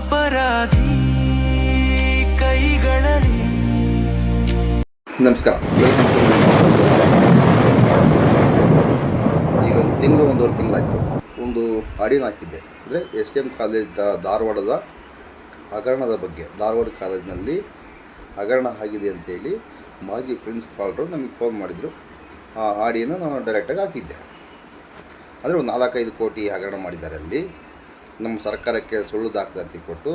ಅಪರಾಧಿ ಕೈಗಳಲ್ಲಿ. ನಮಸ್ಕಾರ. ಈಗ ಒಂದು ತಿಂಗಳು, ಒಂದೂವರೆ ತಿಂಗಳಾಯಿತು. ಒಂದು ಆಡಿಯೋನ ಹಾಕಿದ್ದೆ. ಅಂದರೆ ಎಸ್ ಡಿ ಎಂ ಕಾಲೇಜ್ ಧಾರವಾಡದ ಹಗರಣದ ಬಗ್ಗೆ. ಧಾರವಾಡ ಕಾಲೇಜಿನಲ್ಲಿ ಹಗರಣ ಆಗಿದೆ ಅಂತೇಳಿ ಮಾಜಿ ಪ್ರಿನ್ಸಿಪಾಲ್ರು ನಮಗೆ ಫೋನ್ ಮಾಡಿದರು. ಆ ಆಡಿಯೋನ ನಾನು ಡೈರೆಕ್ಟಾಗಿ ಹಾಕಿದ್ದೆ. ಅಂದರೆ ಒಂದು ನಾಲ್ಕೈದು ಕೋಟಿ ಹಗರಣ ಮಾಡಿದ್ದಾರೆ ಅಲ್ಲಿ. ನಮ್ಮ ಸರ್ಕಾರಕ್ಕೆ ಸುಳ್ಳು ದಾಖಲಾತಿ ಕೊಟ್ಟು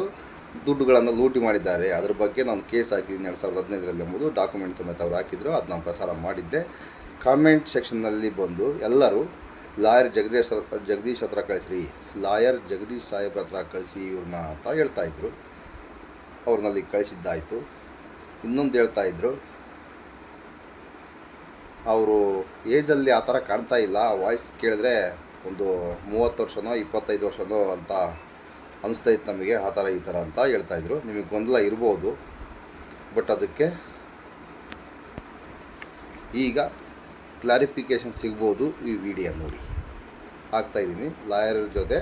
ದುಡ್ಡುಗಳನ್ನು ಲೂಟಿ ಮಾಡಿದ್ದಾರೆ. ಅದ್ರ ಬಗ್ಗೆ ನಾನು ಕೇಸ್ ಹಾಕಿದ್ದೀನಿ ಎರಡು ಸಾವಿರದ ಹದಿನೈದರಲ್ಲಿ ಎಂಬುದು. ಡಾಕ್ಯುಮೆಂಟ್ ಸಮೇತ ಅವ್ರು ಹಾಕಿದ್ರು. ಅದು ನಾನು ಪ್ರಸಾರ ಮಾಡಿದ್ದೆ. ಕಾಮೆಂಟ್ ಸೆಕ್ಷನ್ನಲ್ಲಿ ಬಂದು ಎಲ್ಲರೂ, ಲಾಯರ್ ಜಗದೀಶ್ ಜಗದೀಶ್ ಹತ್ರ ಕಳಿಸ್ರಿ, ಲಾಯರ್ ಜಗದೀಶ್ ಸಾಹೇಬ್ರ ಹತ್ರ ಕಳಿಸಿ ಇವ್ರನ್ನ ಅಂತ ಹೇಳ್ತಾಯಿದ್ರು ಅವ್ರನ್ನಲ್ಲಿ ಕಳಿಸಿದ್ದಾಯಿತು. ಇನ್ನೊಂದು ಹೇಳ್ತಾಯಿದ್ರು ಅವರು ಏಜಲ್ಲಿ ಆ ಥರ ಕಾಣ್ತಾ ಇಲ್ಲ. ವಾಯ್ಸ್ ಕೇಳಿದ್ರೆ ಒಂದು ಮೂವತ್ತು ವರ್ಷನೋ ಇಪ್ಪತ್ತೈದು ವರ್ಷನೋ ಅಂತ ಅನಿಸ್ತಾ ಇತ್ತು ನಮಗೆ, ಆ ಥರ ಈ ಥರ ಅಂತ ಹೇಳ್ತಾಯಿದ್ರು ನಿಮಗೆ ಗೊಂದಲ ಇರ್ಬೋದು, ಬಟ್ ಅದಕ್ಕೆ ಈಗ ಕ್ಲಾರಿಫಿಕೇಷನ್ ಸಿಗ್ಬೋದು ಈ ವಿಡಿಯೋ ನೋಡಿ. ಹಾಕ್ತಾಯಿದ್ದೀನಿ ಲಾಯರ್ ಜೊತೆ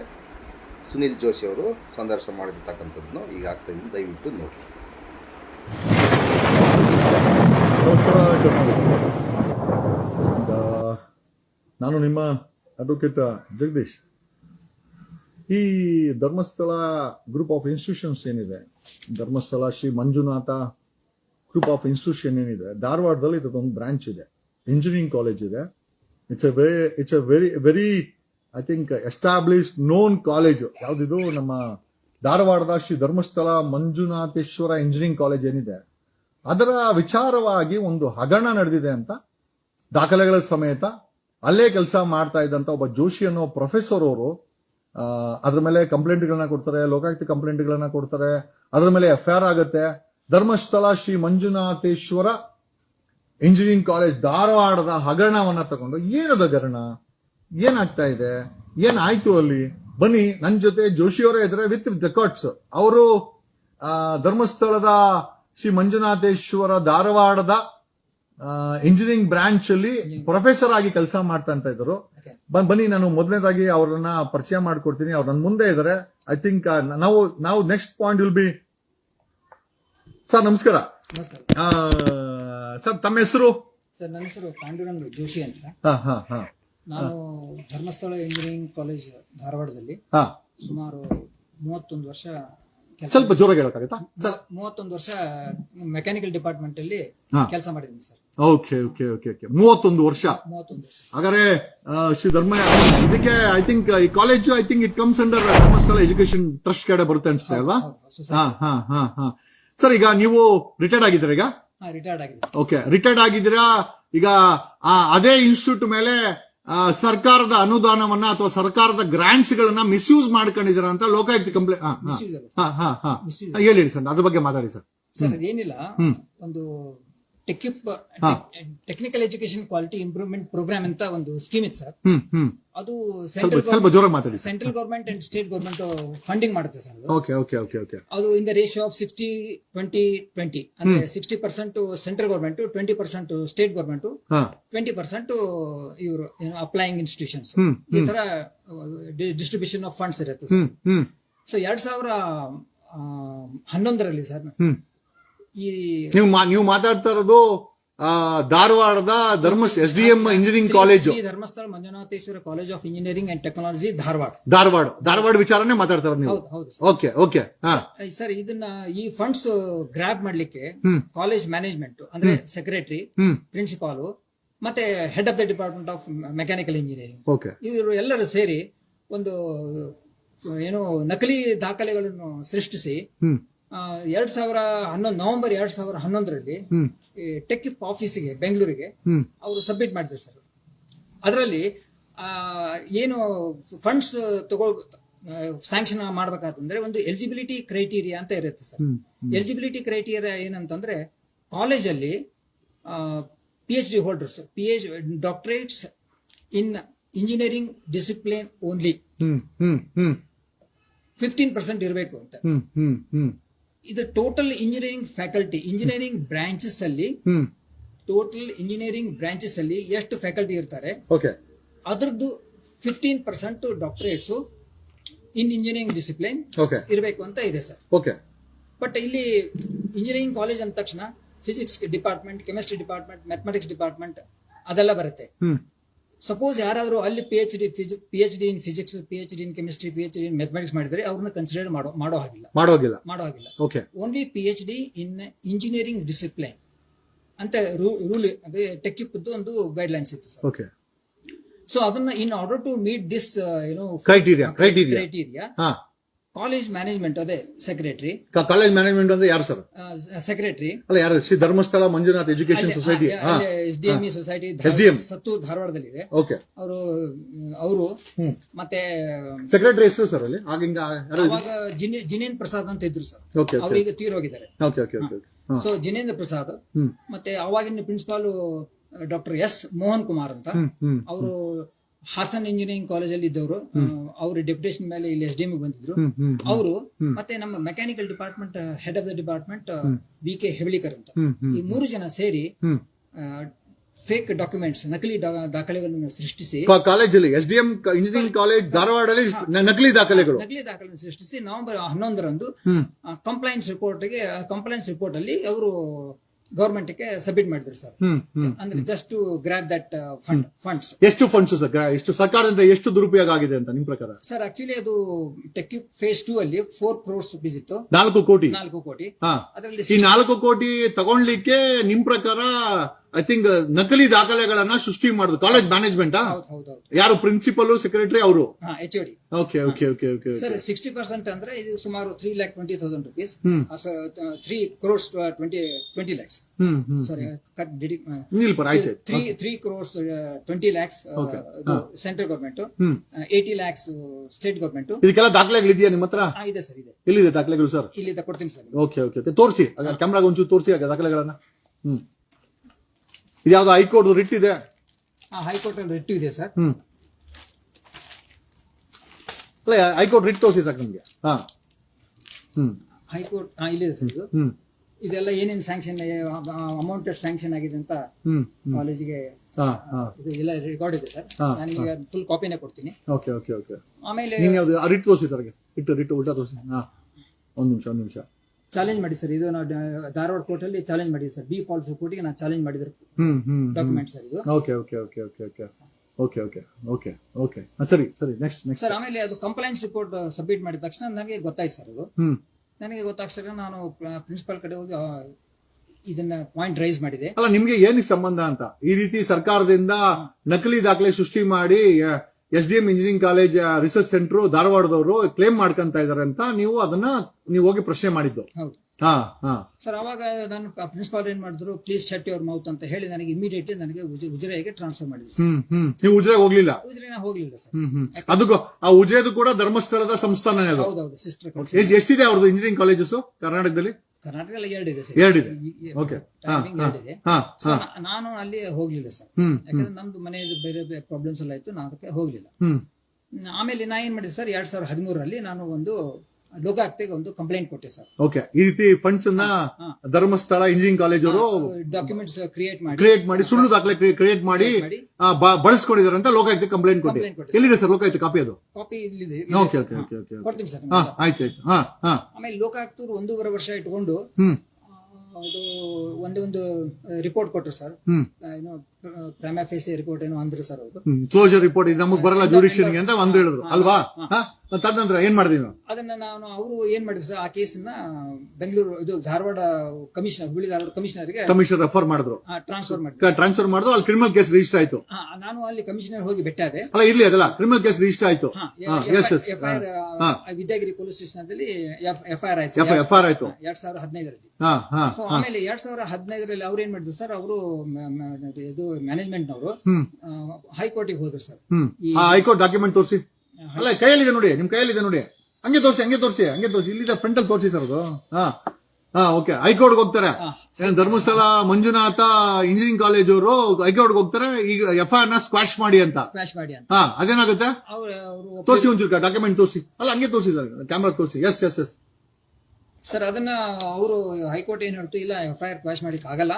ಸುನಿಲ್ ಜೋಶಿ ಅವರು ಸಂದರ್ಶನ ಮಾಡಿರ್ತಕ್ಕಂಥದ್ದನ್ನು ಈಗ ಇದ್ದೀನಿ. ದಯವಿಟ್ಟು ನೋಡಿ. ನಮಸ್ಕಾರ ನಾನು ನಿಮ್ಮ ಅಡ್ವೊಕೇಟ್ ಜಗದೀಶ್ ಈ ಧರ್ಮಸ್ಥಳ ಗ್ರೂಪ್ ಆಫ್ ಇನ್ಸ್ಟಿಟ್ಯೂಷನ್ಸ್ ಏನಿದೆ? Dharmasthala, Shri Manjunatha group of institution ಏನಿದೆ? ಧಾರವಾಡದಲ್ಲಿ ಇದೊಂದು ಬ್ರಾಂಚ್ ಇದೆ. ಇಂಜಿನಿಯರಿಂಗ್ ಕಾಲೇಜ್ ಇದೆ. It's a very it's a very very I think established known college ಯಾವುದಿದು? ನಮ್ಮ ಧಾರವಾಡದ ಶ್ರೀ ಧರ್ಮಸ್ಥಳ ಮಂಜುನಾಥೇಶ್ವರ ಇಂಜಿನಿಯರಿಂಗ್ ಕಾಲೇಜ್ ಏನಿದೆ? ಅದರ ವಿಚಾರವಾಗಿ ಒಂದು ಹಗರಣ ನಡೆದಿದೆ ಅಂತ, ದಾಖಲೆಗಳ ಸಮೇತ ಅಲ್ಲೇ ಕೆಲಸ ಮಾಡ್ತಾ ಇದ್ದಂಥ ಒಬ್ಬ ಜೋಶಿ ಅನ್ನೋ ಪ್ರೊಫೆಸರ್ ಅವರು ಅದ್ರ ಮೇಲೆ ಕಂಪ್ಲೇಂಟ್ಗಳನ್ನ ಕೊಡ್ತಾರೆ, ಲೋಕಾಯುಕ್ತ ಕಂಪ್ಲೇಂಟ್ಗಳನ್ನ ಕೊಡ್ತಾರೆ, ಅದ್ರ ಮೇಲೆ ಎಫ್ ಆರ್ ಆಗುತ್ತೆ. ಧರ್ಮಸ್ಥಳ ಶ್ರೀ ಮಂಜುನಾಥೇಶ್ವರ ಇಂಜಿನಿಯರಿಂಗ್ ಕಾಲೇಜ್ ಧಾರವಾಡದ ಹಗರಣವನ್ನ ತಗೊಂಡು, ಏನದ ಹಗರಣ? ಏನಾಗ್ತಾ ಇದೆ? ಏನಾಯ್ತು ಅಲ್ಲಿ? ಬನ್ನಿ ನನ್ನ ಜೊತೆ ಜೋಶಿಯವರೇ ಇದ್ರೆ ವಿತ್ ರೆಕಾರ್ಡ್ಸ್ ಅವರು ಧರ್ಮಸ್ಥಳದ ಶ್ರೀ ಮಂಜುನಾಥೇಶ್ವರ ಧಾರವಾಡದ ಇಂಜಿನಿಯರಿಂಗ್ ಬ್ರಾಂಚ್ ಅಲ್ಲಿ ಪ್ರೊಫೆಸರ್ ಆಗಿ ಕೆಲಸ ಮಾಡ್ತಾ ಅಂತ ಇದ್ರು ಬನ್- ಬನ್ನಿ ನಾನು ಮೊದಲನೇದಾಗಿ ಅವ್ರನ್ನ ಪರಿಚಯ ಮಾಡ್ಕೊಡ್ತೀನಿ. ಅವ್ರು ನನ್ನ ಮುಂದೆ ಇದ್ದಾರೆ ಐ ಥಿಂಕ್ ನಾವು ನಾವು next point will be sir ನಮಸ್ಕಾರ. ಸರ್ ತಮ್ಮ ಹೆಸರು? ಸರ್ ನನ್ನ ಹೆಸರು ಪಾಂಡುರಂಗ್ ಜೋಶಿ ಅಂತ. ನಾನು ಧರ್ಮಸ್ಥಳ ಇಂಜಿನಿಯರಿಂಗ್ ಕಾಲೇಜ್ ಧಾರವಾಡದಲ್ಲಿ ಹಾ. ಸುಮಾರು ಮೂವತ್ತೊಂದು ವರ್ಷ ಸ್ವಲ್ಪ ಜೋರಾಗಿ ಹೇಳಕ್ಕಾಗತ್ತಾ? ಸರ್ ಮೂವತ್ತೊಂದು ವರ್ಷ ಮೆಕ್ಯಾನಿಕಲ್ ಡಿಪಾರ್ಟ್ಮೆಂಟ್ ಅಲ್ಲಿ ಹಾ. ಕೆಲಸ ಮಾಡಿದ್ದೀನಿ sir. Okay okay okay okay ಮೂವತ್ತೊಂದು ವರ್ಷ? ಮೂವತ್ತೊಂದು ವರ್ಷ. ಹಾಗಾದ್ರೆ ಆ, ಶ್ರೀ ಧರ್ಮ ಇದಕ್ಕೆ ಐ ಥಿಂಕ್ ಈ college I think it comes under Dharmasthala education trust ಕಡೆ ಬರುತ್ತೆ ಅನ್ಸುತ್ತೆ ಅಲ್ವಾ? ಹೌದು, ಹೌದು, ಹಾ ಹಾ ಹಾ ಹಾ. ಸರ್ ಈಗ ನೀವು ರಿಟೈರ್ಡ್ ಆಗಿದ್ದೀರಾ ಈಗ? ಹಾ ರಿಟೈರ್ಡ್ ಆಗಿದೆ ಓಕೆ ರಿಟೈರ್ಡ್ ಆಗಿದ್ದೀರಾ? ಈಗ ಆ, ಅದೇ ಇನ್ಸ್ಟಿಟ್ಯೂಟ್ ಮೇಲೆ ಸರ್ಕಾರದ ಅನುದಾನವನ್ನ ಅಥವಾ ಸರ್ಕಾರದ ಗ್ರಾಂಟ್ಸ್ ಗಳನ್ನ ಮಿಸ್ಯೂಸ್ ಮಾಡ್ಕೊಂಡಿದ್ದೀರಾ ಅಂತ ಲೋಕಾಯುಕ್ತ ಕಂಪ್ಲೇಂಟ್ Misuse ಅಲ್ಲ ಹಾ ಹಾ ಹಾ. ಹೇಳಿ ಹೇಳಿ ಸರ್ ಅದ್ರ ಬಗ್ಗೆ ಮಾತಾಡಿ ಸರ್. ಸರ್ ಅದೇನಿಲ್ಲ. ಒಂದು TEQIP technical education quality improvement programme ಅಂತ ಒಂದು ಸ್ಕೀಮ್ ಇದೆ ಸರ್. ಹ್ಮ್ ಹ್ಮ್. ಅದು ಸ್ವಲ್ಪ ಸ್ವಲ್ಪ ಜೋರಾಗಿ ಮಾತಾಡಿ central government and state government funding ಮಾಡುತ್ತೆ ಸರ್ ಅದು. ಓಕೆ ಓಕೆ ಓಕೆ ಓಕೆ ಅದು in the ratio of sixty twenty twenty ಅಂದ್ರೆ sixty percent central government twenty percent state government ಹಾ. ಟ್ವೆಂಟಿ ಪರ್ಸೆಂಟ್ ಇವರು ಅಪ್ಲೈಯಿಂಗ್ ಇನ್ಸ್ಟಿಟ್ಯೂಷನ್ಸ್ ಹ್ಮ್ ಈ ತರ distribution of funds ಇರುತ್ತೆ ಹ್ಮ್ ಹ್ಮ್. So ಎರಡ್ ಸಾವಿರ ಆ, ಹನ್ನೊಂದರಲ್ಲಿ ಸರ್. ಹ್ಮ್. ಈ ನೀವು ನೀವು ಮಾತಾಡ್ತಾ ಇರೋದು ಧಾರವಾಡದ Dharma S D M engineering college Dharmasthala Manjunatheshwara college of engineering and technology Dharwad. Dharwad. Dharwad ವಿಚಾರನೇ ಮಾತಾಡ್ತಾರೆ ನೀವು. Okay okay. ಸರ್ ಇದನ್ನ ಈ ಫಂಡ್ಸ್ ಗ್ರಾಬ್ ಮಾಡ್ಲಿಕ್ಕೆ ಕಾಲೇಜ್ ಮ್ಯಾನೇಜ್ಮೆಂಟ್ ಅಂದ್ರೆ ಸೆಕ್ರೆಟರಿ ಪ್ರಿನ್ಸಿಪಾಲ್ ಮತ್ತೆ head of the department of mechanical engineering okay. ಇವರು ಎಲ್ಲರೂ ಸೇರಿ ಒಂದು ಏನು ನಕಲಿ ದಾಖಲೆಗಳನ್ನು ಸೃಷ್ಟಿಸಿ ಎರಡ್ ಸಾವಿರ ಹನ್ನೊಂದು ನವೆಂಬರ್ ಎರಡ್ ಸಾವಿರ ಹನ್ನೊಂದರಲ್ಲಿ ಟೆಕ್ ಆಫೀಸಿಗೆ ಬೆಂಗಳೂರಿಗೆ ಅವರು ಸಬ್ಮಿಟ್ ಮಾಡಿದ್ರು ಸರ್ ಅದರಲ್ಲಿ ಏನು ಫಂಡ್ಸ್ ತಗೋ ಸ್ಯಾಂಕ್ಷನ್ ಮಾಡ್ಬೇಕಾತಂದ್ರೆ ಒಂದು ಎಲಿಜಿಬಿಲಿಟಿ ಕ್ರೈಟೀರಿಯಾ ಅಂತ ಇರುತ್ತೆ ಸರ್ ಎಲಿಜಿಬಿಲಿಟಿ ಕ್ರೈಟೀರಿಯಾ ಏನಂತಂದ್ರೆ ಕಾಲೇಜಲ್ಲಿ P H D holders P H doctorates in engineering discipline only fifteen percent ಇರಬೇಕು ಅಂತ. ಇದು total engineering faculty engineering branches ಅಲ್ಲಿ ಟೋಟಲ್ ಇಂಜಿನಿಯರಿಂಗ್ ಬ್ರಾಂಚಸ್ ಅಲ್ಲಿ ಎಷ್ಟು ಫ್ಯಾಕಲ್ಟಿ ಇರ್ತಾರೆ? ಅದ್ರದ್ದು fifteen percent doctorates in engineering discipline ಇರಬೇಕು ಅಂತ ಇದೆ ಸರ್. ಓಕೆ. ಬಟ್ ಇಲ್ಲಿ ಇಂಜಿನಿಯರಿಂಗ್ ಕಾಲೇಜ್ ಅಂದ ತಕ್ಷಣ physics department chemistry department mathematics department ಅದೆಲ್ಲ ಬರುತ್ತೆ. ಸಪೋಸ್ ಯಾರಾದರೂ ಅಲ್ಲಿ P H D P H D in physics P H D in chemistry P H D in mathematics ಮಾಡಿದರೆ ಅವ್ರನ್ನ ಕನ್ಸಿಡರ್ ಮಾಡೋ ಮಾಡೋ ಹಾಗಿಲ್ಲ. ಮಾಡೋಗಿಲ್ಲ ಮಾಡೋ ಹಾಗಿಲ್ಲ. Okay only P H D in engineering discipline ಅಂತ ರೂಲ್ ಅದೇ ಟೆಕ್ಯುಪ್ದು ಒಂದು ಗೈಡ್ ಲೈನ್ಸ್ ಇತ್ತು ಸರ್. ಓಕೆ ಸೊ ಅದನ್ನ in order to meet this ಏನೋ criteria criteria. Criteria college management ಅದೇ ಸೆಕ್ರೆಟರಿ ಕಾಲೇಜ್ ಮ್ಯಾನೇಜ್ಮೆಂಟ್ ಅಂದ್ರೆ ಯಾರು ಸರ್ ಸೆಕ್ರೆಟರಿ ಅಲ್ಲ ಯಾರು? Shri Dharmasthala Manjunath education society S D M E society. ಸತ್ತು ಧಾರವಾಡದಲ್ಲಿದೆ. ಓಕೆ ಅವರು ಅವರು ಮತ್ತೆ ಸೆಕ್ರೆಟರಿ ಹೆಸರು ಸರ್ ಅಲ್ಲಿ? ಅವಾಗ ಜಿನೇಂದ್ರ ಪ್ರಸಾದ್ ಅಂತ ಇದ್ರು ಸರ್ ಓಕೆ ಈಗ ಅವರೀಗ ತೀರೋಗಿದ್ದಾರೆ ಸೊ ಜಿನೇಂದ್ರ ಪ್ರಸಾದ್ ಮತ್ತೆ ಅವಾಗಿನ principal doctor S Mohan Kumar ಅಂತ ಅವರು ಹಾಸನ್ ಇಂಜಿನಿಯರಿಂಗ್ ಕಾಲೇಜಲ್ಲಿ ಇದ್ದವರು ಅವರು ಡೆಪ್ಯುಟೇಷನ್ ಮೇಲೆ ಇಲ್ಲಿ ಎಸ್ ಡಿ ಬಂದಿದ್ರು. ಅವರು ಮತ್ತೆ ನಮ್ಮ mechanical department head of the department B K Hevalikar ಅಂತ. ಈ ಮೂರು ಜನ ಸೇರಿ ಫೇಕ್ ಡಾಕ್ಯುಮೆಂಟ್ಸ್ ನಕಲಿ ದಾಖಲೆಗಳನ್ನು ಸೃಷ್ಟಿಸಿ ಕಾಲೇಜಲ್ಲಿ S D M engineering college ಧಾರವಾಡಲ್ಲಿ ನಕಲಿ ದಾಖಲೆಗಳು. ನಕಲಿ ದಾಖಲೆಗಳನ್ನು ಸೃಷ್ಟಿಸಿ ನವೆಂಬರ್ ಹನ್ನೊಂದರಂದು ಹ್ಮ್. ಕಂಪ್ಲೈಂಟ್ಸ್ ರಿಪೋರ್ಟ್ಗೆ ಕಂಪ್ಲೈಂಟ್ಸ್ ರಿಪೋರ್ಟ್ ಅಲ್ಲಿ ಅವರು ಗವರ್ಮೆಂಟ್ಗೆ ಸಬ್ಮಿಟ್ ಮಾಡಿದ್ರು ಸರ್ ಅಂದ್ರೆ just to grab that fund funds ಎಷ್ಟು ಫಂಡ್ಸ್ ಸರ್ ಎಷ್ಟು ಸರ್ಕಾರದಿಂದ ಎಷ್ಟು ದುರುಪಯೋಗ ಆಗಿದೆ ಅಂತ ನಿಮ್ ಪ್ರಕಾರ? ಸರ್ ಆಕ್ಚುಲಿ ಅದು ಟೆಕ್ ಫೇಸ್ ಟೂ ಅಲ್ಲಿ ಫೋರ್ ಕ್ರೋರ್ಸ್ ರುಪೀಸ್ ಇತ್ತು ನಾಲ್ಕು ಕೋಟಿ? ನಾಲ್ಕು ಕೋಟಿ. ಅದರಲ್ಲಿ ಈ ನಾಲ್ಕು ಕೋಟಿ ತಗೊಂಡ್ಲಿಕ್ಕೆ ನಿಮ್ ಪ್ರಕಾರ ಐ ಥಿಂಕ್ ನಕಲಿ ದಾಖಲೆಗಳನ್ನ ಸೃಷ್ಟಿ ಮಾಡುದು. ಕಾಲೇಜ್ ಮ್ಯಾನೇಜ್ಮೆಂಟ್ ಯಾರು ಪ್ರಿನ್ಸಿಪಲ್ ಸೆಕ್ರೆಟರಿ ಅವರು? Okay okay okay okay sir sixty percent ಅಂದ್ರೆ ಇದು ಸುಮಾರು three lakh twenty thousand rupees three crores twenty twenty lakhs sorry cut DD three three crores twenty lakhs. Central government eighty lakhs state government ಇದಕ್ಕೆಲ್ಲ ದಾಖಲೆಗಳು ಇದೆಯಾ ನಿಮ್ಮ ಹತ್ರ? ಇದೆ sir ಇದೆ. ಇಲ್ಲಿದೆ ದಾಖಲೆಗಳು ಸರ್ ಇಲ್ಲಿ ಕೊಡ್ತೀನಿ ಸರ್ ಓಕೆ ಓಕೆ ತೋರಿಸಿ ಕ್ಯಾಮ್ರಾಗ ಒಂಚೂರು ತೋರಿಸಿ ದಾಖಲೆಗಳನ್ನ. ಹ್ಮ್. ಇದ್ಯಾವ್ದು ಹೈಕೋರ್ಟ್ ರಿಟ್ ಇದೆ ಹೈಕೋರ್ಟ್ ಅಲ್ಲಿ ರಿಟ್ ಇದೆ ಸರ್. ಹ್ಮ್. ಅಲ್ಲ ಹೈಕೋರ್ಟ್ ರಿಟ್ ತೋರಿಸಿ ಸಾಕು ನಿಮ್ಗೆ. ಹಾ. ಹ್ಮ್. ಹೈಕೋರ್ಟ್ ಇಲ್ಲಿದೆ ಸರ್ ಇದು. ಹ್ಮ್. ಇದೆಲ್ಲ ಏನೇನು ಸ್ಯಾಂಕ್ಷನ್ ಅಮೌಂಟ್ ಸ್ಯಾಂಕ್ಷನ್ ಆಗಿದೆ ಅಂತ ಹ್ಮ್ ಹ್ಮ್. ಕಾಲೇಜಿಗೆ ಹಾ ಹಾ. ಇದು ಎಲ್ಲ ರೆಕಾರ್ಡ್ ಇದೆ ಸರ್. ಹಾ, ನನಗೆ ಫುಲ್ ಕಾಪಿನೇ ಕೊಡ್ತೀನಿ. Okay okay okay. ಆಮೇಲೆ ನೀನ್ ಯಾವ್ದು ಆ ರಿಟ್ ತೋರಿಸಿ ಸರ್ ರಿಟ್ ರಿಟ್ ಉಲ್ಟಾ ತೋರಿಸಿ. ಹಾ. ಒಂದ್ ನಿಮಿಷ ಒಂದ್ ನಿಮಿಷ. ಚಾಲೆಂಜ್ ಮಾಡಿ ಸರ್ ಇದು ನಾವು ಧಾರವಾಡ ಕೋರ್ಟ್ ಅಲ್ಲಿ ಚಾಲೆಂಜ್ ಮಾಡಿದ್ವಿ ಸರ್ ಬಿ ಫಾಲ್ಸ್ ರಿಪೋರ್ಟಿಗೆ ನಾನು ಚಾಲೆಂಜ್ ಮಾಡಿದ್ರು. ಹ್ಮ್ ಹ್ಮ್ ಡಾಕ್ಯುಮೆಂಟ್ ಸರ್ ಇದು. Okay okay okay okay okay okay okay okay okay ಸರಿ ಸರಿ. ನೆಕ್ಸ್ಟ್ ನೆಕ್ಸ್ಟ್ ಸರ್ ಆಮೇಲೆ ಅದು ಕಂಪ್ಲೇಂಟ್ಸ್ ರಿಪೋರ್ಟ್ ಸಬ್ಮಿಟ್ ಮಾಡಿದ ತಕ್ಷಣ ನನಗೆ ಗೊತ್ತಾಯ್ತು ಸರ್ ಅದು. ಹ್ಮ್. ನನಗೆ ಗೊತ್ತಾಗ್ತದೆ ನಾನು ಪ್ರಿನ್ಸಿಪಾಲ್ ಕಡೆ ಹೋಗಿ ಆ, ಇದನ್ನ ಪಾಯಿಂಟ್ ರೈಸ್ ಮಾಡಿದೆ. ಅಲ್ಲ ನಿಮ್ಗೆ ಏನಕ್ಕೆ ಸಂಬಂಧ ಅಂತ? ಈ ರೀತಿ ಸರ್ಕಾರದಿಂದ ನಕಲಿ ದಾಖಲೆ ಸೃಷ್ಟಿ ಮಾಡಿ S D M engineering college research centre ಧಾರವಾಡದವರು claim ಮಾಡ್ಕೊಂತ ಇದಾರೆ ಅಂತ ನೀವು ಅದನ್ನ ನೀವು ಹೋಗಿ ಪ್ರಶ್ನೆ ಮಾಡಿದ್ದು. ಹೌದು. ಹಾ ಹಾ. ಸರ್ ಅವಾಗ ನಾನು ಪ್ರಿನ್ಸಿಪಾಲ್ ಏನ್ ಮಾಡಿದ್ರು ಪ್ಲೀಸ್ ಶಟ್ ಯುವರ್ ಮೌತ್ ಅಂತ ಹೇಳಿ ನನಗೆ ಇಮಿಡಿಯೇಟ್ಲಿ ನನಗೆ ಉಜ- ಉಜಿರೆಗೆ ಟ್ರಾನ್ಸ್ಫರ್ ಮಾಡಿದ್ರು. ಹ್ಮ್ ಹ್ಮ್. ನೀವು ಉಜ್ರೆ ಹೋಗ್ಲಿಲ್ಲ? ಉಜಿರೆನ ಹೋಗ್ಲಿಲ್ಲ ಸರ್. ಹ್ಮ್ ಆ ಉಜ್ರೆದು ಕೂಡ ಧರ್ಮಸ್ಥಳದ ಸಂಸ್ಥಾನನೇ ಅದು. ಹೌದೌದು ಸಿಸ್ಟರ್ ಎಷ್ಟ್- ಎಷ್ಟಿದೆ ಅವ್ರದ್ದು ಇಂಜಿನಿಯರಿಂಗ್ ಕಾಲೇಜಸ್ ಕರ್ನಾಟಕದಲ್ಲಿ? ಕರ್ನಾಟಕದಲ್ಲಿ ಎರಡಿದೆ ಸರ್. ಎರಡಿದೆ. ಓಕೆ ಹಾ, ಎರಡಿದೆ. ನಾನು ಅಲ್ಲಿ ಹೋಗ್ಲಿಲ್ಲ ಸರ್. ಯಾಕಂದ್ರೆ ನಮ್ದು ಮನೆಯದು ಬೇರೆ ಬೇರೆ ಪ್ರಾಬ್ಲಮ್ಸ್ ಎಲ್ಲ ಇತ್ತು ನಾನು ಅದಕ್ಕೆ ಹೋಗ್ಲಿಲ್ಲ. ಆಮೇಲೆ ನಾ ಏನ್ ಮಾಡಿದೆ ಸರ್ ಎರಡ್ ಸಾವಿರದ ಹದಿಮೂರರಲ್ಲಿ ನಾನು ಒಂದು ಲೋಕಾಯುಕ್ತೆಗೆ ಒಂದು ಕಂಪ್ಲೇಂಟ್ ಕೊಟ್ಟೆ ಸರ್. ಓಕೆ ಈ ರೀತಿ ಫಂಡ್ಸ್ ಅನ್ನ ಹಾ. ಧರ್ಮಸ್ಥಳ ಇಂಜಿನಿಯರಿಂಗ್ ಕಾಲೇಜ್ ಅವರು ಡಾಕ್ಯುಮೆಂಟ್ಸ್ ಕ್ರಿಯೇಟ್ ಮಾಡಿ. ಕ್ರಿಯೇಟ್ ಮಾಡಿ ಸುಳ್ಳು ದಾಖಲೆ ಕ್ರಿಯೇಟ್ ಮಾಡಿ ಮಾಡಿ. ಆ, ಬ- ಬಳಸ್ಕೊಂಡಿದ್ದಾರೆ ಅಂತ ಲೋಕಾಯುಕ್ತ ಕಂಪ್ಲೇಂಟ್ ಕೊಟ್ಟಿ. Complaint ಕೊಟ್ಟಿದ್ದಾರೆ. ಎಲ್ಲಿದೆ ಸರ್ ಲೋಕಾಯುಕ್ತ ಕಾಪಿ ಅದು? ಕಾಪಿ ಇಲ್ಲಿದೆ ಓಕೆ ಓಕೆ ಓಕೆ ಓಕೆ ಕೊಡ್ತೀನಿ ಸರ್ ಹಾ ಆಯ್ತು ಆಯ್ತು. ಹಾ ಹಾ. ಆಮೇಲೆ ಲೋಕಾಯುಕ್ತರು ಒಂದೂವರೆ ವರ್ಷ ಇಟ್ಕೊಂಡು ಹ್ಮ್. ಆ, ಅದು ಒಂದು ಒಂದು ರಿಪೋರ್ಟ್ ಕೊಟ್ಟರು ಸರ್. ಹ್ಮ್. ಏನೋ ಪ್ರೈಮಾ ಫೇಸಿ ರಿಪೋರ್ಟ್ ಏನೋ ಅಂದ್ರು ಸರ್ ಅವರು. ಕ್ಲೋಜರ್ ರಿಪೋರ್ಟ್ ಇದು ನಮಗ್ ಬರಲ್ಲ ಜುಡಿಕ್ಷನ್ಗೆ ಅಂತ ಒಂದು ಹೇಳಿದ್ರು ಅಲ್ವಾ? ಹಾ. ತದನಂತರ ಏನ್ ಮಾಡಿದೀವಿ ಅದನ್ನ ನಾನು ಅವರು ಏನ್ ಮಾಡಿದ್ರು ಸರ್ ಆ ಕೇಸನ್ನ ಬೆಂಗಳೂರು ಇದು ಧಾರವಾಡ ಕಮಿಷನರ್ ಹುಬ್ಳಿ ಧಾರವಾಡ ಕಮಿಷನರ್ಗೆ ಕಮಿಷನರ್ ರೆಫರ್ ಮಾಡಿದ್ರು. ಟ್ರಾನ್ಸ್ಫರ್ ಮಾಡಿದ್ರು. ಟ್ರಾನ್ಸ್ಫರ್ ಮಾಡಿದ್ರು ಅಲ್ಲಿ ಕ್ರಿಮಿನಲ್ ಕೇಸ್ ರಿಜಿಸ್ಟರ್ ಆಯ್ತು. ನಾನು ಅಲ್ಲಿ ಕಮಿಷನರ್ ಹೋಗಿ ಭೇಟಿಯಾದೆ ಅಲ್ಲ ಇರ್ಲಿ ಅದಲ್ಲ ಕ್ರಿಮಿನಲ್ ಕೇಸ್ ರಿಜಿಸ್ಟರ್ ಆಯ್ತು. ಎಫ್ಐಆರ್ ವಿದ್ಯಾಗಿರಿ ಪೊಲೀಸ್ ಸ್ಟೇಷನ್ ಅಲ್ಲಿ ಎಫ್ಐಆರ್ ಆಯ್ತು. ಎಫ್ ಎಫ್ ಆರ್ ಆಯ್ತು. ಎರಡ್ ಸಾವಿರದ ಹದಿನೈದರಲ್ಲಿ. ಆಮೇಲೆ ಎರಡ್ ಸಾವಿರದ ಹದಿನೈದರಲ್ಲಿ ಅವ್ರು ಏನ್ ಮಾಡಿದ್ರು ಸರ್ ಅವರು ಇದು ಮ್ಯಾನೇಜ್ಮೆಂಟ್ ನವರು ಹೈಕೋರ್ಟ್ ಹೈಕೋರ್ಟಿಗೆ ಹೋದ್ರು ಸರ್. ಹ್ಮ್. ಆ ಹೈಕೋರ್ಟ್ ಡಾಕ್ಯುಮೆಂಟ್ ತೋರಿಸಿ. ಅಲ್ಲ ಕೈಯಲ್ಲಿದೆ ನೋಡಿ ನಿಮ್ ಕೈಯಲ್ಲಿದೆ ನೋಡಿ. ಹಂಗೆ ತೋರಿಸಿ ಹಂಗೆ ತೋರಿಸಿ ಹಂಗೆ ತೋರಿಸಿ. ಇಲ್ಲಿದೆ ಫ್ರಂಟ್ ಅಲ್ಲಿ ತೋರಿಸಿ ಸರ್ ಅದು. ಹಾ. ಹಾ ಓಕೆ ಹೈಕೋರ್ಟ್ಗೆ ಹೋಗ್ತಾರೆ. ಏನ್ ಧರ್ಮಸ್ಥಳ ಮಂಜುನಾಥ ಇಂಜಿನಿಯರಿಂಗ್ ಕಾಲೇಜ್ ಅವರು ಹೈಕೋರ್ಟ್ಗೆ ಹೋಗ್ತಾರೆ. ಈಗ ಎಫ್ ಐ ಆರ್ನ ಸ್ಕ್ವಾಶ್ ಮಾಡಿ ಅಂತ. ಕ್ರಾಶ್ ಮಾಡಿ ಅಂತ. ಹಾ ಅದೇನಾಗುತ್ತೆ? ಅವ್ರು ಅವರು ತೋರಿಸಿ ಒಂಚೂರು ಡಾಕ್ಯುಮೆಂಟ್ ತೋರಿಸಿ. ಅಲ್ಲ ಹಂಗೆ ತೋರಿಸಿ ಸರ್ ಕ್ಯಾಮ್ರಾ ತೋರಿಸಿ. ಎಸ್ ಎಸ್ ಎಸ್ ಸರ್ ಅದನ್ನ ಅವರು ಹೈಕೋರ್ಟ್ ಏನ್ ಹೇಳ್ತು? ಇಲ್ಲ ಎಫ್ ಐ ಆರ್ ಕ್ವಾಶ್ ಮಾಡ್ಲಿಕ್ಕೆ ಆಗಲ್ಲ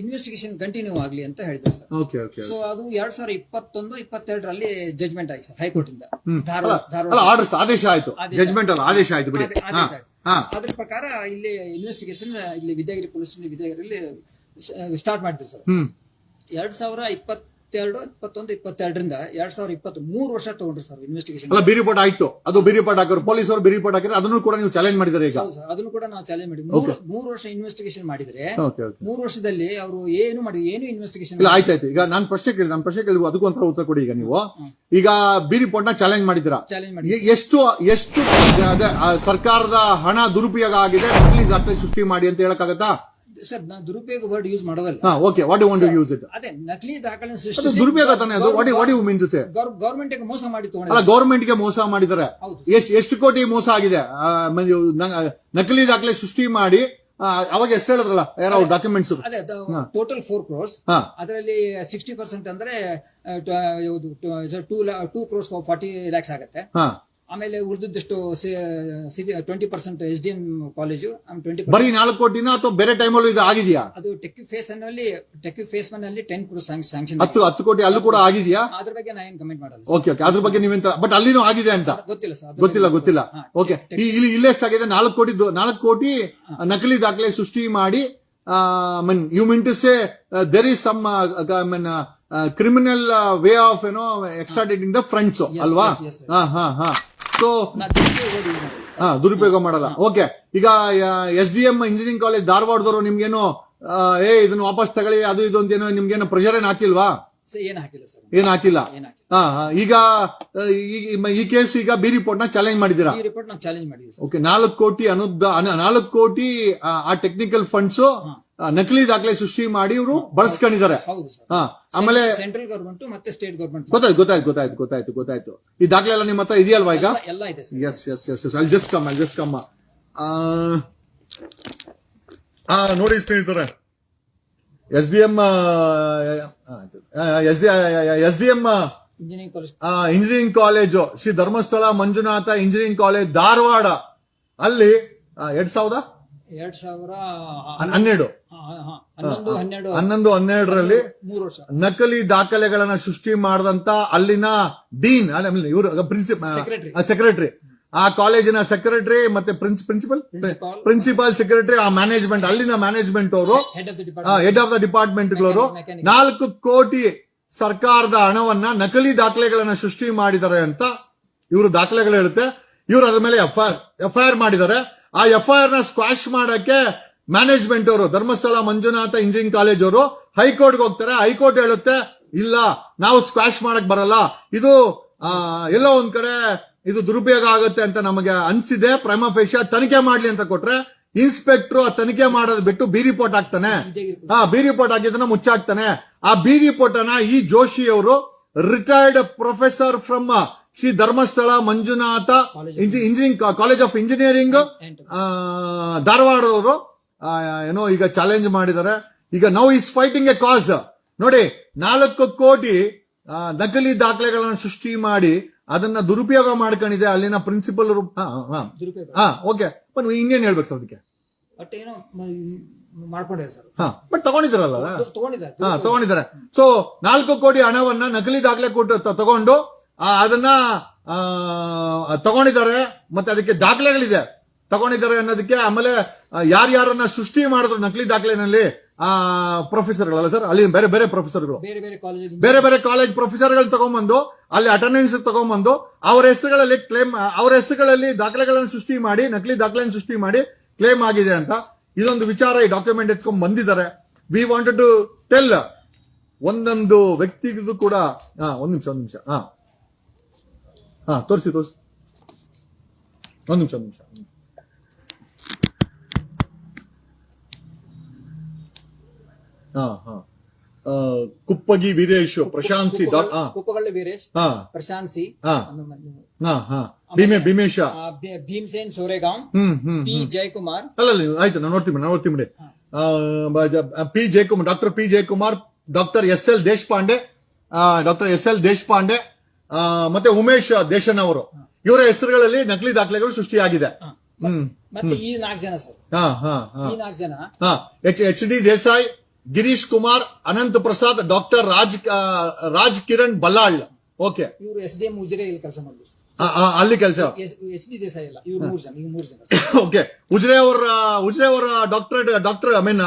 ಇನ್ವೆಸ್ಟಿಗೇಷನ್ ಕಂಟಿನ್ಯೂ ಆಗ್ಲಿ ಅಂತ ಹೇಳಿದ್ರು ಸರ್ ಓಕೆ ಓಕೆ ಸೊ ಅದು ಎರಡ್ ಸಾವಿರದ ಇಪ್ಪತ್ತೊಂದು ಇಪ್ಪತ್ತೆರಡರಲ್ಲಿ ಜಜ್ಮೆಂಟ್ ಆಯ್ತು ಸರ್ ಹೈಕೋರ್ಟ್ ಇಂದ. ಧಾರವಾಡ ಅಲ್ಲ ಧಾರವಾಡ ಆರ್ಡರ್ಸ್ ಆದೇಶ ಆಯ್ತು. ಜಜ್ಮೆಂಟ್ ಅಲ್ಲ ಆದೇಶ ಆಯ್ತು ಬಿಡಿ. ಅದ್ರ ಪ್ರಕಾರ ಇಲ್ಲಿ ಇನ್ವೆಸ್ಟಿಗೇಷನ್ ಇಲ್ಲಿ ವಿದ್ಯಾಗಿರಿ ಪೊಲೀಸ್ ವಿದ್ಯಾಗಿರಿಯಲ್ಲಿ ಸ್ಟಾರ್ಟ್ ಮಾಡಿದ್ರು ಸರ್ ಎರಡ್ ಸಾವಿರ ಇಪ್ಪತ್ತೆರಡು ಇಪ್ಪತ್ತೊಂದು ಇಪ್ಪತ್ತೆರಡರಿಂದ ಎರಡ್ ಸಾವಿರದ ಇಪ್ಪತ್ತು ಮೂರು ವರ್ಷ ತಗೊಂಡ್ರಿ ಸರ್ ಇನ್ವೆಸ್ಟಿಗೇಷನ್ ಅಲ್ಲ ಬಿ ರಿಪೋರ್ಟ್ ಆಯ್ತು. ಅದು ಬಿ ರಿಪೋರ್ಟ್ ಹಾಕಿದ್ರು. ಪೊಲೀಸರು ಬಿ ರಿಪೋರ್ಟ್ ಹಾಕಿದ್ರೆ ಅದನ್ನು ಕೂಡ ನೀವು ಚಾಲೆಂಜ್ ಮಾಡಿದ್ರೆ ಈಗ? ಹೌದು ಸರ್ ಅದನ್ನು ಕೂಡ ನಾವು ಚಾಲೆಂಜ್ ಮಾಡಿ ಮೂರು ಮೂರು ವರ್ಷ ಇನ್ವೆಸ್ಟಿಗೇಷನ್ ಮಾಡಿದ್ರೆ ಓಕೆ ಓಕೆ ಮೂರು ವರ್ಷದಲ್ಲಿ ಅವರು ಏನು ಮಾಡಿ ಏನು ಇನ್ವೆಸ್ಟಿಗೇಷನ್ ಇಲ್ಲ ಆಯ್ತಾಯ್ತು. ಈಗ ನಾನು ಪ್ರಶ್ನೆ ಕೇಳಿ ನಾನು ಪ್ರಶ್ನೆ ಕೇಳಿ ಅದಕ್ಕೂ ಒಂಥರ ಉತ್ತರ ಕೊಡಿ ಈಗ ನೀವು. ಈಗ ಬಿ ರಿಪೋರ್ಟ್ನ ಚಾಲೆಂಜ್ ಮಾಡಿದ್ರ ಚಾಲೆಂಜ್ ಎ- ಎಷ್ಟು ಎಷ್ಟು ಅದೇ, ಆ, ಸರ್ಕಾರದ ಹಣ ದುರುಪಯೋಗ ಆಗಿದೆ ನಕಲಿ ದಾಖಲೆ ಸೃಷ್ಟಿ ಮಾಡಿ ಅಂತ ಹೇಳಕ್ಕಾಗತ್ತಾ? ಸರ್ ನಾನು ದುರುಪಯೋಗ ವರ್ಡ್ ಯೂಸ್ ಮಾಡೋದಲ್ಲ. ಹಾ okay what you want use it ಅದೇ ನಕಲಿ ದಾಖಲೆ ಸೃಷ್ಟಿ ದುರುಪಯೋಗ ತಾನೆ ಅದು? What what you mean to say government ಮೋಸ ಮಾಡಿ ಅಲ್ಲ ಗವರ್ನಮೆಂಟ್ ಗೌರ್ಮೆಂಟ್ಗೆ ಮೋಸ ಮಾಡಿದ್ದಾರೆ. ಹೌದು. ಎಷ್ಟು ಎಷ್ಟು ಕೋಟಿ ಮೋಸ ಆಗಿದೆ? ಆ, ಮ- ನ- ನಕಲಿ ದಾಖಲೆ ಸೃಷ್ಟಿ ಮಾಡಿ ಆ, ಅವಾಗ ಎಷ್ಟು ಹೇಳಿದ್ರಲ್ಲ? ಯಾರೋ ಡಾಕ್ಯುಮೆಂಟ್ಸ್ ಅದೇ ಟೋಟಲ್ ಫೋರ್ ಕ್ರೋರ್ಸ್ ಹಾ. ಅದರಲ್ಲಿ ಸಿಕ್ಸ್ಟಿ ಪರ್ಸೆಂಟ್ ಅಂದ್ರೆ two two crores forty lakhs ಆಗುತ್ತೆ. ಹಾ. ಆಮೇಲೆ ಉಳಿದಿದ್ದಷ್ಟು twenty percent S D M college twenty ಬರೀ ನಾಲ್ಕು ಕೋಟಿನ ಅಥವಾ ಬೇರೆ ಟೈಮಲ್ಲೂ ಇದು ಆಗಿದೆಯಾ? ಅದು ಟೆಕ್ ಫೇಸ್ ಅನ್ನಲ್ಲಿ ಟೆಕ್ ಫೇಸ್ ಒನ್ ಅಲ್ಲಿ ಟೆನ್ ಕ್ರೋರ್ ಸ್ಯಾಂಕ್ಷನ್ ಹತ್ತು ಹತ್ತು ಕೋಟಿ ಅಲ್ಲೂ ಕೂಡ ಆಗಿದೆಯಾ? ಅದ್ರ ಬಗ್ಗೆ ನಾ ಏನ್ ಕಮೆಂಟ್ ಮಾಡಲ್ಲ ಓಕೆ ಓಕೆ ಅದ್ರ ಬಗ್ಗೆ ನೀವೆಂತ ಬಟ್ ಅಲ್ಲಿನೂ ಆಗಿದೆ ಅಂತ? ಗೊತ್ತಿಲ್ಲ ಸರ್ ಗೊತ್ತಿಲ್ಲ ಗೊತ್ತಿಲ್ಲ. ಓಕೆ ಇಲ್ಲಿ ಇಲ್ಲಿ ಎಷ್ಟಾಗಿದೆ ನಾಲ್ಕು ಕೋಟಿ ನಾಲ್ಕು ಕೋಟಿ ನಕಲಿ ದಾಖಲೆ ಸೃಷ್ಟಿ ಮಾಡಿ mean you mean to say there is some mean criminal way of ಏನೋ ಎಕ್ಸ್ಟ್ರಾಡೇಟಿಂಗ್ ದ ಫ್ರೆಂಡ್ಸ್ ಅಲ್ವಾ. ಹಾ ಹಾ ಹಾ. ಸೊ. ಹಾ ದುರುಪಯೋಗ ಮಾಡಲ್ಲ. ಓಕೆ ಈಗ S D M engineering college ಧಾರವಾಡದವರು ನಿಮ್ಗೇನು ಏ ಇದನ್ನ ವಾಪಸ್ ತಗೊಳ್ಳಿ ಅದು ಇದು ಅಂತ ಏನೋ ನಿಮ್ಗೇನು ಪ್ರೆಷರ್ ಏನ್ ಹಾಕಿಲ್ವಾ? ಏನ್ ಹಾಕಿಲ್ಲ. ಈಗ ಈ- ಕೇಸ್ ಈಗ ಬಿ ರಿಪೋರ್ಟ್ನ ಚಾಲೆಂಜ್ ಮಾಡಿದೀರಾ ಚಾಲೆಂಜ್ ಮಾಡಿದೀವಿ ನಾಲ್ಕು ಕೋಟಿ ಅನುದ ಅನ- ನಾಲ್ಕು ಕೋಟಿ ಆ ಟೆಕ್ನಿಕಲ್ ಫಂಡ್ಸ್ ನಕಲಿ ದಾಖಲೆ ಸೃಷ್ಟಿ ಮಾಡಿ ಇವರು ಬಳಸ್ಕೊಂಡಿದ್ದಾರೆ ಆಮೇಲೆ ಸೆಂಟ್ರಲ್ ಗವರ್ಮೆಂಟ್ ಮತ್ತೆ ಸ್ಟೇಟ್ ಗವರ್ಮೆಂಟ್ ಗೊತ್ತಾಯ್ತು ಗೊತ್ತಾಯ್ತು ಗೊತ್ತಾಯ್ತು ಗೊತ್ತಾಯ್ತು ಗೊತ್ತಾಯ್ತು. ಈ ದಾಖಲೆ ಎಲ್ಲ ನಿಮ್ಮ ಹತ್ರ ಇದೆಯಲ್ವಾ ಈಗ? ಎಲ್ಲ ಇದೆ ಎಸ್ ಎಸ್ ಎಸ್ ಎಸ್ ಅಲ್ಲಿ ಜಸ್ಟ್ ಕಮ್ ಜಸ್ಟ್ ಕಮ್ಮ ಆ ನೋಡಿ ಸ್ನೇಹಿತರೆ. S D M S D M engineering college engineering college Shri Dharmasthala Manjunatha engineering college Dharwad. ಅಲ್ಲಿ ಎರಡ್ ಸಾವಿರದ ಎರಡ್ ಸಾವಿರ ಹನ್- ಹನ್ನೆರಡು. ಹನ್ನೊಂದು ಹನ್ನೆರಡು. ಹನ್ನೊಂದು ಹನ್ನೆರಡರಲ್ಲಿ ಮೂರು ವರ್ಷ. ನಕಲಿ ದಾಖಲೆಗಳನ್ನ ಸೃಷ್ಟಿ ಮಾಡಿದಂತ ಅಲ್ಲಿನ ಡೀನ್ ಇವರು ಪ್ರಿನ್ಸಿಪಲ್ ಸೆಕ್ರೆಟರಿ ಆ ಕಾಲೇಜಿನ ಸೆಕ್ರೆಟರಿ ಮತ್ತೆ ಪ್ರಿನ್ಸಿಪಲ್. ಪ್ರಿನ್ಸಿಪಾಲ್ ಸೆಕ್ರೆಟರಿ ಆ ಮ್ಯಾನೇಜ್ಮೆಂಟ್ ಅಲ್ಲಿನ ಮ್ಯಾನೇಜ್ಮೆಂಟ್ ಅವರು ಹೆಡ್ ಆಫ್ ದ ಡಿಪಾರ್ಟ್ಮೆಂಟ್ ಗಳವರು ನಾಲ್ಕು ಕೋಟಿ ಸರ್ಕಾರದ ಹಣವನ್ನ ನಕಲಿ ದಾಖಲೆಗಳನ್ನ ಸೃಷ್ಟಿ ಮಾಡಿದ್ದಾರೆ ಅಂತ ಇವರು ದಾಖಲೆಗಳು ಹೇಳುತ್ತೆ ಇವರು ಅದ್ರ ಮೇಲೆ F I F I R ಮಾಡಿದ್ದಾರೆ. ಆ ಎಫ್ ಐ ಆರ್ನ ಸ್ಕ್ವಾಶ್ ಮಾಡಕ್ಕೆ ಮ್ಯಾನೇಜ್ಮೆಂಟ್ ಅವರು ಧರ್ಮಸ್ಥಳ ಮಂಜುನಾಥ ಇಂಜಿನಿಯರಿಂಗ್ ಕಾಲೇಜ್ ಅವರು ಹೈಕೋರ್ಟ್ಗೆ ಹೋಗ್ತಾರೆ. ಹೈಕೋರ್ಟ್ ಹೇಳುತ್ತೆ ಇಲ್ಲ ನಾವು ಸ್ಕ್ವಾಶ್ ಮಾಡಕ್ ಬರಲ್ಲ. ಇದು ಎಲ್ಲೋ ಒಂದ್ ಕಡೆ ಇದು ದುರುಪಯೋಗ ಆಗುತ್ತೆ ಅಂತ ನಮಗೆ ಅನ್ಸಿದೆ. ಪ್ರೈಮ ಫೇಶ ತನಿಖೆ ಮಾಡ್ಲಿ ಅಂತ ಕೊಟ್ರೆ ಇನ್ಸ್ಪೆಕ್ಟರ್ ಆ ತನಿಖೆ ಮಾಡೋದ್ ಬಿಟ್ಟು ಬಿ ರಿಪೋರ್ಟ್ ಹಾಕ್ತಾನೆ. ಹಾ ಬಿ ರಿಪೋರ್ಟ್ ಹಾಕಿದ್ದನ್ನ ಮುಚ್ಚಾಕ್ತಾನೆ. ಆ ಬಿ ರಿಪೋರ್ಟ್ ಅನ್ನ ಈ ಜೋಶಿ ಅವರು retired professor from Shri Dharmasthala Manjunatha engineering college of engineering ಧಾರವಾಡದವರು ಆ, ಏನೋ ಈಗ ಚಾಲೆಂಜ್ ಮಾಡಿದ್ದಾರೆ ಈಗ now is fighting a case ನೋಡಿ ನಾಲ್ಕು ಕೋಟಿ ನಕಲಿ ದಾಖಲೆಗಳನ್ನು ಸೃಷ್ಟಿ ಮಾಡಿ ಅದನ್ನ ದುರುಪಯೋಗ ಮಾಡ್ಕೊಂಡಿದೆ. ಅಲ್ಲಿನ ಪ್ರಿನ್ಸಿಪಲ್ ಓಕೆ ಬಟ್ ಇನ್ನೇನ್ ಹೇಳ್ಬೇಕು ಸರ್ ಅದಕ್ಕೆ? ಬಟ್ ಏನೋ ಮ- ಸರ್ ಹಾ ಬಟ್ ತಗೊಂಡಿದ್ರಲ್ಲ ತಗೊಂಡಿದ್ದಾರೆ ಹಾ ತಗೊಂಡಿದ್ದಾರೆ. ಸೊ ನಾಲ್ಕು ಕೋಟಿ ಹಣವನ್ನ ನಕಲಿ ದಾಖಲೆ ಕೊಟ್ಟು ತಗೊಂಡು ಅದನ್ನ ತಗೊಂಡಿದ್ದಾರೆ. ಮತ್ತೆ ಅದಕ್ಕೆ ದಾಖಲೆಗಳಿದೆ. ತಗೊಂಡಿದ್ದಾರೆ ಅನ್ನೋದಕ್ಕೆ ಆಮೇಲೆ ಯಾರ್ಯಾರನ್ನ ಸೃಷ್ಟಿ ಮಾಡಿದ್ರು ನಕಲಿ ದಾಖಲೆನಲ್ಲಿ ಆ ಪ್ರೊಫೆಸರ್ಗಳಲ್ಲ ಸರ್? ಅಲ್ಲಿ ಬೇರೆ ಬೇರೆ ಪ್ರೊಫೆಸರ್ಗಳು. ಬೇರೆ ಬೇರೆ ಕಾಲೇಜ್ ಪ್ರೊಫೆಸರ್ಗಳು ತಗೊಂಡ್ಬಂದು ಅಲ್ಲಿ ಅಟೆಂಡೆನ್ಸ್ ತಗೊಂಡ್ಬಂದು ಅವರ ಹೆಸರುಗಳಲ್ಲಿ ಕ್ಲೇಮ್ ಅವರ ಹೆಸರುಗಳಲ್ಲಿ ದಾಖಲೆಗಳನ್ನು ಸೃಷ್ಟಿ ಮಾಡಿ ನಕಲಿ ದಾಖಲೆಯನ್ನು ಸೃಷ್ಟಿ ಮಾಡಿ ಕ್ಲೇಮ್ ಆಗಿದೆ ಅಂತ ಇದೊಂದು ವಿಚಾರ ಈ ಡಾಕ್ಯುಮೆಂಟ್ ಎತ್ಕೊಂಡ್ ಬಂದಿದ್ದಾರೆ. ವಿ ವಾಂಟೆಡ್ ಟು ಟೆಲ್ ಒಂದೊಂದು ವ್ಯಕ್ತಿಗೂ ಕೂಡ ಹಾ ಒಂದ್ ನಿಮಿಷ ಒಂದ್ ನಿಮಿಷ ಹಾ ಹಾ ತೋರಿಸಿ ತೋರಿಸಿ. ಒಂದ್ ನಿಮಿಷ ಒಂದ್ ನಿಮಿಷ ಒಂದ್ ನಿಮಿಷ. ಹಾ ಹಾ. ಆ, ಕುಪ್ಪಗಿ ವೀರೇಶ್ ಪ್ರಶಾಂತ್ ಸಿ ಹಾ. ಕುಪ್ಪಗಳ್ಳಿ ವೀರೇಶ್ ಹಾ. ಪ್ರಶಾಂತ್ ಸಿ ಹಾ. ಹಾ ಹಾ. ಭೀಮೆ ಭೀಮೇಶ. ಭೀಮ್ಸೇನ್ ಸೋರೆಗಾಂವ್ ಹ್ಮ್ ಹ್ಮ್ ಪಿ. ಜಯಕುಮಾರ್. ಅಲ್ಲ ಅಲ್ಲ ಆಯ್ತು ನಾನು ನೋಡ್ತೀನಿ ನಾನು ನೋಡ್ತೀನಿ ಬಿಡಿ. ಆ, ಬ- ಜ- P. Jayakumar doctor P. Jayakumar doctor S. L. Deshpande doctor S. L. Deshpande ಆ, ಮತ್ತೆ ಉಮೇಶ್ ದೇಶನ್ ಅವರು. ಇವರ ಹೆಸರುಗಳಲ್ಲಿ ನಕಲಿ ದಾಖಲೆಗಳು ಸೃಷ್ಟಿಯಾಗಿದೆ. ಹ್ಮ್ ಮತ್ತೆ ಈ ನಾಲ್ಕು ಜನ ಸರ್. ಹಾ ಹಾ ಹಾ. ಈ ನಾಲ್ಕು ಜನ ಹಾ. H. H. D. Desai Girish Kumar Anant Prasad doctor Raj Raj Kiran Ballal. Okay ಇವರು ಎಸ್ ಡಿ ಎಂ ಉಜಿರೆ ಇಲ್ಲಿ ಕೆಲಸ ಮಾಡಿದ್ರು ಅಲ್ಲಿ ಕೆಲಸ. ಎಚ್ ಡಿ ದೇಸಾಯಿ ಇಲ್ಲ ಇವ್ರು ಮೂರು ಜನ ಮೂರು ಜನ ಓಕೆ ಉಜ್ರೆ ಅವರ ಉಜ್ರೆ ಅವರ ಡಾಕ್ಟರ್ ಡಾಕ್ಟರ್ ಐ ಮೀನ್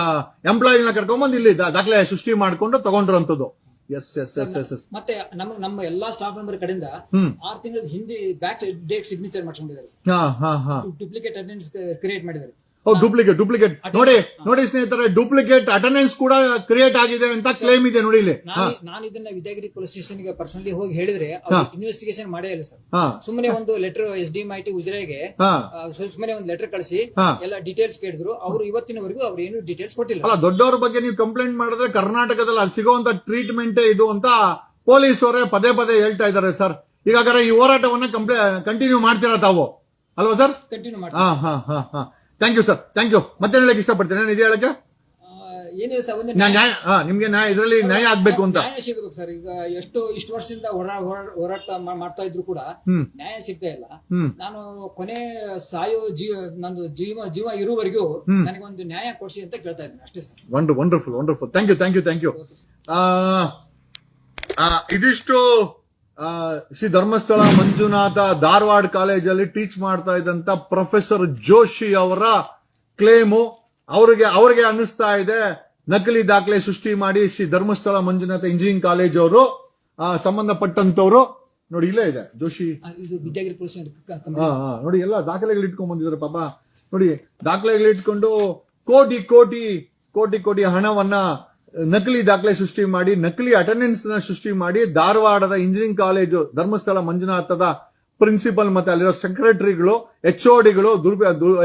ಎಂಪ್ಲಾಯಿನ ಕರ್ಕೊಂಬಂದು ಇಲ್ಲಿ ದಾಖಲೆ ಸೃಷ್ಟಿ ಮಾಡ್ಕೊಂಡು ತಗೊಂಡ್ರಂತದ್ದು yes yes yes yes yes ಮತ್ತೆ ನಮ್ಮ ನಮ್ಮ ಎಲ್ಲಾ ಸ್ಟಾಫ್ ಮೆಂಬರ್ ಕಡೆಯಿಂದ ಆರು ತಿಂಗಳ ಹಿಂದಿ ಬ್ಯಾಕ್ ಡೇಟ್ ಸಿಗ್ನೇಚರ್ ಮಾಡ್ಕೊಂಡಿದ್ದಾರೆ ಡೂಪ್ಲಿಕೇಟ್ ಅಟೆಂಡೆನ್ಸ್ ಕ್ರಿಯೇಟ್ ಮಾಡಿದ್ದಾರೆ. ಡೂಪ್ಲಿಕೇಟ್ ಡೂಪ್ಲಿಕೇಟ್ ನೋಡಿ ನೋಡಿ ಸ್ನೇಹಿತರೆ ಡೂಪ್ಲಿಕೇಟ್ ಅಟೆಂಡೆನ್ಸ್ ಕೂಡ ಕ್ರಿಯೇಟ್ ಆಗಿದೆ ಅಂತ ಕ್ಲೇಮ್ ಇದೆ ನೋಡಿ ಇಲ್ಲಿ. ನಾನು ನಾನು ಇದನ್ನ ವಿದ್ಯಾಗಿರಿ ಪೊಲೀಸ್ ಸ್ಟೇಷನ್ಗೆ ಪರ್ಸನಲಿ ಹೋಗಿ ಹೇಳಿದ್ರೆ ಇನ್ವೆಸ್ಟಿಗೇಷನ್ ಮಾಡೇ ಇಲ್ಲ ಸರ್. ಸುಮ್ಮನೆ ಒಂದು letter S D I T ಉಜಿರೆಗೆ ಸುಮ್ಮನೆ ಒಂದು ಲೆಟರ್ ಕಳಿಸಿ. ಎಲ್ಲ ಡೀಟೇಲ್ಸ್ ಕೇಳಿದ್ರು. ಅವರು ಇವತ್ತಿನವರೆಗೂ ಅವ್ರು ಏನು ಡೀಟೇಲ್ಸ್ ಕೊಟ್ಟಿಲ್ಲ. ಅಲ್ಲ ದೊಡ್ಡವ್ರ ಬಗ್ಗೆ ನೀವು ಕಂಪ್ಲೇಂಟ್ ಮಾಡಿದ್ರೆ ಕರ್ನಾಟಕದಲ್ಲಿ ಅಲ್ಲಿ ಸಿಗುವಂತ ಟ್ರೀಟ್ಮೆಂಟ್ ಇದು ಅಂತ ಪೊಲೀಸ್ ಅವರೇ ಪದೇ ಪದೇ ಹೇಳ್ತಾ ಇದ್ದಾರೆ ಸರ್. ಈಗ ಹಾಗಾದ್ರೆ ಈ ಹೋರಾಟವನ್ನ ಕಂಪ್ಲೇ ಕಂಟಿನ್ಯೂ ಮಾಡ್ತೀರಾ ತಾವು? ಅಲ್ವಾ ಸರ್? ಕಂಟಿನ್ಯೂ ಮಾಡಿ ಹಾ ಹಾ ಹಾ ಹಾ. Thank you sir thank you ಮತ್ತೆ ಹೇಳಕ್ ಇಷ್ಟಪಡ್ತೀನಿ? ನಾನು ಇದು ಹೇಳಕ್ಕೆ? ಏನೇ ಸರ್ ಒಂದು ನಾ- ನ್ಯಾಯ ಹಾ ನಿಮ್ಗೆ ನ್ಯಾಯ ಇದರಲ್ಲಿ ನ್ಯಾಯ ಆಗ್ಬೇಕು ಅಂತ. ನ್ಯಾಯ ಸಿಗಬೇಕು ಸರ್ ಈಗ ಎಷ್ಟು ಇಷ್ಟು ವರ್ಷದಿಂದ ಹೋರಾ- ಹೋರಾ- ಹೋರಾಟ ಮಾ- ಮಾಡ್ತಾ ಇದ್ರು ಕೂಡ ಹ್ಮ್. ನ್ಯಾಯ ಸಿಗ್ತಾ ಇಲ್ಲ. ಹ್ಮ್. ನಾನು ಕೊನೆ ಸಾಯೋ ಜೀವ ನಂದು ಜೀವ ಜೀವ ಇರುವವರೆಗೂ ಹ್ಮ್. ನನಗೆ ಒಂದು ನ್ಯಾಯ ಕೊಡಿಸಿ ಅಂತ ಕೇಳ್ತಾ ಇದ್ದೀನಿ ಅಷ್ಟೇ sir wonder wonderful wonderful thank you thank you thank you. ಇದಿಷ್ಟು ಶ್ರೀ ಧರ್ಮಸ್ಥಳ ಮಂಜುನಾಥ ಧಾರವಾಡ ಕಾಲೇಜಲ್ಲಿ ಟೀಚ್ ಮಾಡ್ತಾ ಇದ್ದಂತ ಪ್ರೊಫೆಸರ್ ಜೋಶಿ ಅವರ ಕ್ಲೇಮು ಅವ್ರಿಗೆ ಅವ್ರಿಗೆ ಅನ್ನಿಸ್ತಾ ಇದೆ. ನಕಲಿ ದಾಖಲೆ ಸೃಷ್ಟಿ ಮಾಡಿ ಶ್ರೀ ಧರ್ಮಸ್ಥಳ ಮಂಜುನಾಥ ಇಂಜಿನಿಯರಿಂಗ್ ಕಾಲೇಜ್ ಅವರು ಸಂಬಂಧಪಟ್ಟಂತವ್ರು ನೋಡಿ ಇಲ್ಲೇ ಇದೆ. ಜೋಶಿ. ನೋಡಿ ಎಲ್ಲ ದಾಖಲೆಗಳು ಇಟ್ಕೊಂಡ್ ಬಂದಿದ್ದಾರೆ ಪಾಪ. ನೋಡಿ ದಾಖಲೆಗಳು ಇಟ್ಕೊಂಡು ಕೋಟಿ ಕೋಟಿ ಕೋಟಿ ಕೋಟಿ ಹಣವನ್ನ ನಕಲಿ ದಾಖಲೆ ಸೃಷ್ಟಿ ಮಾಡಿ, ನಕಲಿ ಅಟೆಂಡೆನ್ಸ್ನ ಸೃಷ್ಟಿ ಮಾಡಿ, ಧಾರವಾಡದ ಇಂಜಿನಿಯರಿಂಗ್ ಕಾಲೇಜು ಧರ್ಮಸ್ಥಳ ಮಂಜುನಾಥದ ಪ್ರಿನ್ಸಿಪಲ್ ಮತ್ತೆ ಅಲ್ಲಿರೋ ಸೆಕ್ರೆಟರಿಗಳು ಎಚ್ ಡಿಗಳು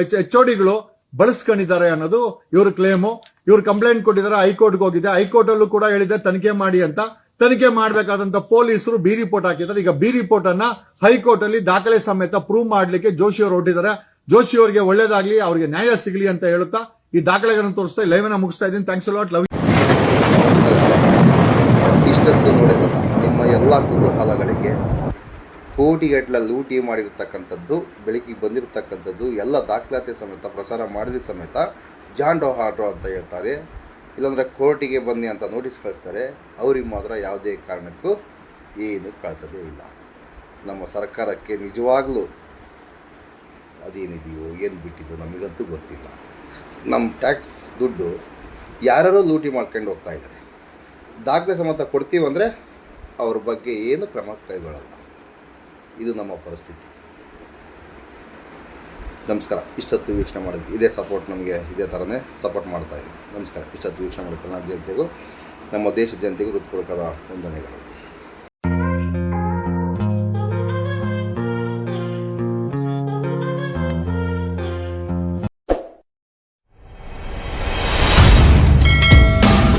ಎಚ್ ಡಿಗಳು ಬಳಸ್ಕೊಂಡಿದ್ದಾರೆ ಅನ್ನೋದು ಇವ್ರ ಕ್ಲೇಮು ಇವ್ರು ಕಂಪ್ಲೇಂಟ್ ಕೊಟ್ಟಿದ್ದಾರೆ, ಹೈಕೋರ್ಟ್ಗೆ ಹೋಗಿದೆ. ಹೈಕೋರ್ಟ್ ಅಲ್ಲೂ ಕೂಡ ಹೇಳಿದೆ, ತನಿಖೆ ಮಾಡಿ ಅಂತ. ತನಿಖೆ ಮಾಡಬೇಕಾದಂತ ಪೊಲೀಸರು ಬಿ ರಿಪೋರ್ಟ್ ಹಾಕಿದ್ದಾರೆ. ಈಗ ಬಿ ರಿಪೋರ್ಟ್ ಅನ್ನ ಹೈಕೋರ್ಟ್ ಅಲ್ಲಿ ದಾಖಲೆ ಸಮೇತ ಪ್ರೂವ್ ಮಾಡ್ಲಿಕ್ಕೆ ಜೋಶಿ ಅವರು ಹೊಟ್ಟಿದ್ದಾರೆ ಜೋಶಿ ಅವರಿಗೆ ಒಳ್ಳೇದಾಗ್ಲಿ, ಅವರಿಗೆ ನ್ಯಾಯ ಸಿಗಲಿ ಅಂತ ಹೇಳುತ್ತಾ ಈ ದಾಖಲೆಗಳನ್ನು ತೋರಿಸ್ತಾ ಲೈವ್ ಮುಗಿಸ್ತಾ ಇದ್ದೀನಿ. ಥ್ಯಾಂಕ್ಸ್ ಲಾಟ್ ಲವ್ ಇಷ್ಟೊತ್ತು ನೋಡಿರಲ್ಲ ನಿಮ್ಮ ಎಲ್ಲ ಕುತೂಹಲಗಳಿಗೆ ಕೋಟಿಗಟ್ಟಲೆ ಲೂಟಿ ಮಾಡಿರ್ತಕ್ಕಂಥದ್ದು, ಬೆಳಕಿಗೆ ಬಂದಿರತಕ್ಕಂಥದ್ದು, ಎಲ್ಲ ದಾಖಲಾತಿ ಸಮೇತ, ಪ್ರಸಾರ ಮಾಡಿದ ಸಮೇತ ಜಾಂಡೋ ಹಾಡ್ರೋ ಅಂತ ಹೇಳ್ತಾರೆ. ಇಲ್ಲಾಂದರೆ ಕೋರ್ಟಿಗೆ ಬನ್ನಿ ಅಂತ ನೋಟಿಸ್ ಕಳಿಸ್ತಾರೆ. ಅವ್ರಿಗೆ ಮಾತ್ರ ಯಾವುದೇ ಕಾರಣಕ್ಕೂ ಏನು ಕಳಿಸೋದೇ ಇಲ್ಲ. ನಮ್ಮ ಸರ್ಕಾರಕ್ಕೆ ನಿಜವಾಗ್ಲೂ ಅದೇನಿದೆಯೋ, ಏನು ಬಿಟ್ಟಿದ್ದು ನಮಗಂತೂ ಗೊತ್ತಿಲ್ಲ. ನಮ್ಮ ಟ್ಯಾಕ್ಸ್ ದುಡ್ಡು ಯಾರ್ಯಾರೋ ಲೂಟಿ ಮಾಡ್ಕೊಂಡು ಹೋಗ್ತಾ ಇದ್ದಾರೆ. ದಾಖಲೆ ಸಮೇತ ಕೊಡ್ತೀವಂದರೆ ಅವ್ರ ಬಗ್ಗೆ ಏನು ಕ್ರಮ ಕೈಗೊಳ್ಳಲ್ಲ. ಇದು ನಮ್ಮ ಪರಿಸ್ಥಿತಿ. ನಮಸ್ಕಾರ. ಇಷ್ಟೊತ್ತು ವೀಕ್ಷಣೆ ಮಾಡಿದ್ವಿ. ಇದೇ ಸಪೋರ್ಟ್ ನಮಗೆ ಇದೇ ಥರನೇ ಸಪೋರ್ಟ್ ಮಾಡ್ತಾ ಇದ್ದೀವಿ ನಮಸ್ಕಾರ. ಇಷ್ಟೊತ್ತು ವೀಕ್ಷಣೆ ಮಾಡಿದ ಕರ್ನಾಟಕ ಜನತೆಗೂ, ನಮ್ಮ ದೇಶದ ಜನತೆಗೂ ಹೃತ್ಪೂರ್ವಕದ ವಂದನೆಗಳು.